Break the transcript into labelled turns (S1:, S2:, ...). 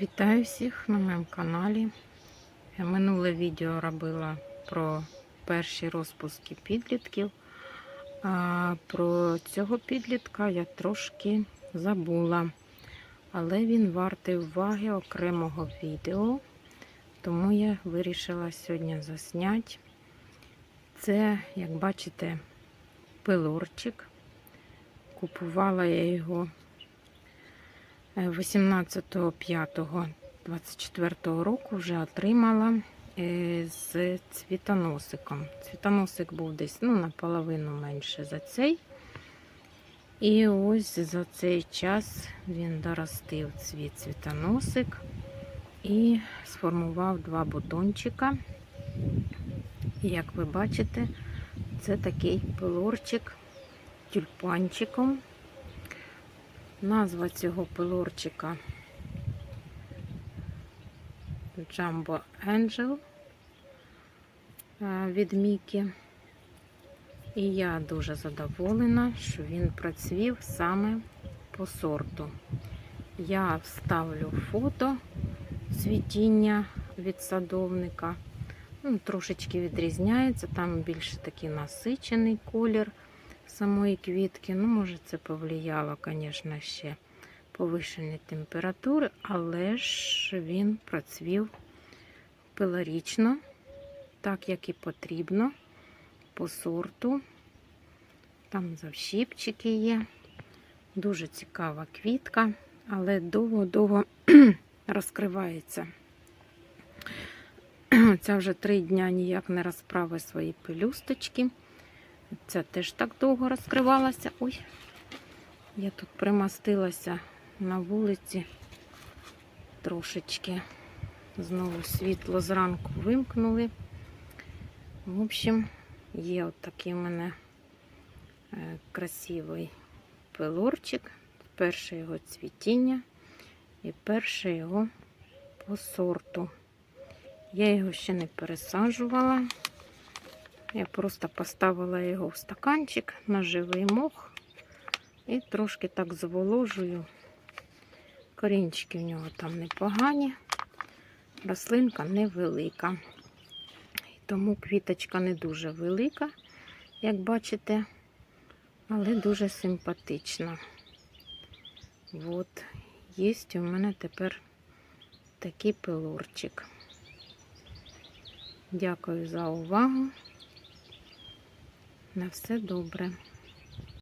S1: Вітаю всіх на моєму каналі. Я Минуле відео робила про перші розпуски підлітків. А про цього підлітка я трошки забула. Але він вартий уваги окремого відео. Тому я вирішила сьогодні засняти. Це, як бачите, пилорчик. Купувала я його 18.05.24 року вже отримала е, з цвітоносиком. Цвітоносик був десь ну, наполовину менше за цей. І ось за цей час він доростив цвіт цвітоносик і сформував два бутончика. І як ви бачите, це такий пилорчик тюльпанчиком. Назва цього пилорчика Jumbo Angel е, від Мікі. І я дуже задоволена, що він процвів саме по сорту. Я вставлю фото цвітіння від садовника. Ну, Трошечки відрізняється, там більше такий насичений колір самої квітки. Ну, може, це повлияло, звісно, ще повишені температури, але ж він процвів пилорічно, так як і потрібно, по сорту. Там завщіпчики є. Дуже цікава квітка, але довго-довго розкривається. Ця вже три дня ніяк не розправи свої пелюсточки. Ця теж так довго розкривалася. Ой, я тут примастилася на вулиці трошечки. Знову світло зранку вимкнули. В общем, є от такий у мене е, красивий пилорчик. Перше його цвітіння і перше його по сорту. Я його ще не пересаджувала. Я просто поставила його в стаканчик на живий мох і трошки так зволожую. Корінчики в нього там непогані, рослинка невелика. Тому квіточка не дуже велика, як бачите, але дуже симпатична. От, є у мене тепер такий пилорчик. Дякую за увагу. На все добре.